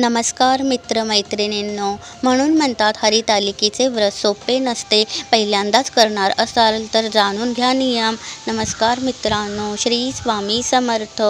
नमस्कार मित्रमैत्रिणींनो म्हणून म्हणतात हरितालिकेचे व्रत सोपे नसते पहिल्यांदाच करणार असाल तर जाणून घ्या नियम. नमस्कार मित्रांनो श्री स्वामी समर्थ.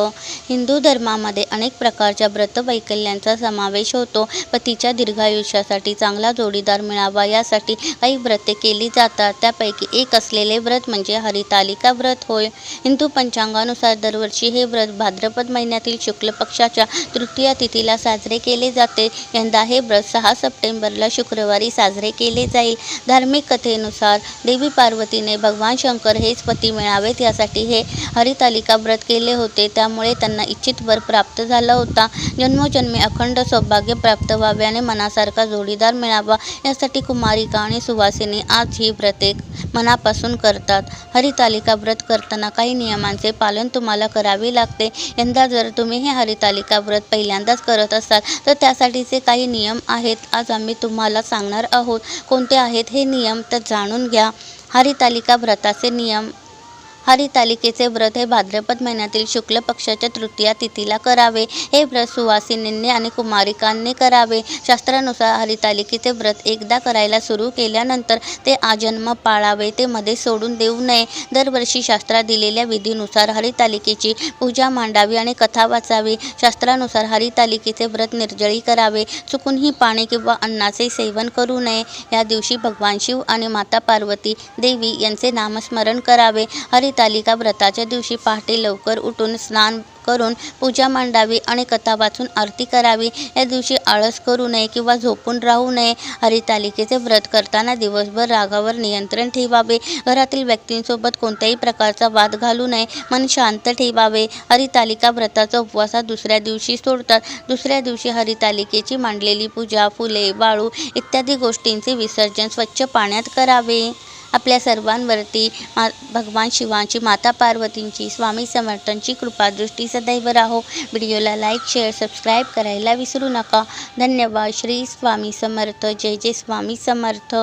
हिंदू धर्मामध्ये अनेक प्रकारच्या व्रतवैकल्यांचा समावेश होतो. पतीच्या दीर्घायुष्यासाठी चांगला जोडीदार मिळावा यासाठी काही व्रते केली जातात. त्यापैकी एक असलेले व्रत म्हणजे हरितालिका व्रत होय. हिंदू पंचांगानुसार दरवर्षी हे व्रत भाद्रपद महिन्यातील शुक्ल पक्षाच्या तृतीया तिथीला साजरे केले जाते. यंदा हे व्रत सहा सप्टेंबरला शुक्रवारी साजरे केले जाईल. धार्मिक कथेनुसार देवी पार्वतीने भगवान शंकर हेच पती मिळावेत यासाठी हे हरितालिका व्रत केले होते. त्यामुळे त्यांना इच्छित वर प्राप्त झाला होता. जन्मोजन्मी अखंड सौभाग्य प्राप्त व्हावे आणि मनासारखा जोडीदार मिळावा यासाठी कुमारिका आणि सुवासिनी आज ही व्रते मनापासून करतात. हरितालिका व्रत करताना काही नियमांचे पालन तुम्हाला करावे लागते. यंदा जर तुम्ही हे हरितालिका व्रत पहिल्यांदाच करत असाल तर त्यासाठीचे काही नियम आहेत. आज आम्ही तुम्हाला सांगणार आहोत कोणते आहेत हे नियम. तर जाणून घ्या. हरितालिका व्रताचे नियम. हरितालिकेचे व्रत हे भाद्रपद महिन्यातील शुक्ल पक्षाच्या तृतीया तिथीला करावे. हे व्रत सुवासिनींनी आणि कुमारिकांनी करावे. शास्त्रानुसार हरितालिकेचे व्रत एकदा करायला सुरू केल्यानंतर ते आजन्म पाळावे. ते मध्ये सोडून देऊ नये. दरवर्षी शास्त्रात दिलेल्या विधीनुसार हरितालिकेची पूजा मांडावी आणि कथा वाचावी. शास्त्रानुसार हरितालिकेचे व्रत निर्जळी करावे. चुकूनही पाणी किंवा अन्नाचे सेवन करू नये. या दिवशी भगवान शिव आणि माता पार्वती देवी यांचे नामस्मरण करावे. हरितालिका व्रताच्या दिवशी पहाटे लवकर उठून स्नान करून पूजा मांडावी आणि कथा वाचून आरती करावी. या दिवशी आळस करू नये किंवा झोपून राहू नये. हरितालिकेचे व्रत करताना दिवसभर रागावर नियंत्रण ठेवावे. घरातील व्यक्तींसोबत कोणत्याही प्रकारचा वाद घालू नये. मन शांत ठेवावे. हरितालिका व्रताचा उपवासा दुसऱ्या दिवशी सोडतात. दुसऱ्या दिवशी हरितालिकेची मांडलेली पूजा फुले वाळू इत्यादी गोष्टींचे विसर्जन स्वच्छ पाण्यात करावे. आपल्या सर्वांवरती मा भगवान शिवांची माता पार्वतींची स्वामी समर्थांची कृपादृष्टी सदैव राहो. व्हिडिओला लाईक शेअर सबस्क्राईब करायला विसरू नका. धन्यवाद. श्री स्वामी समर्थ. जय जय स्वामी समर्थ.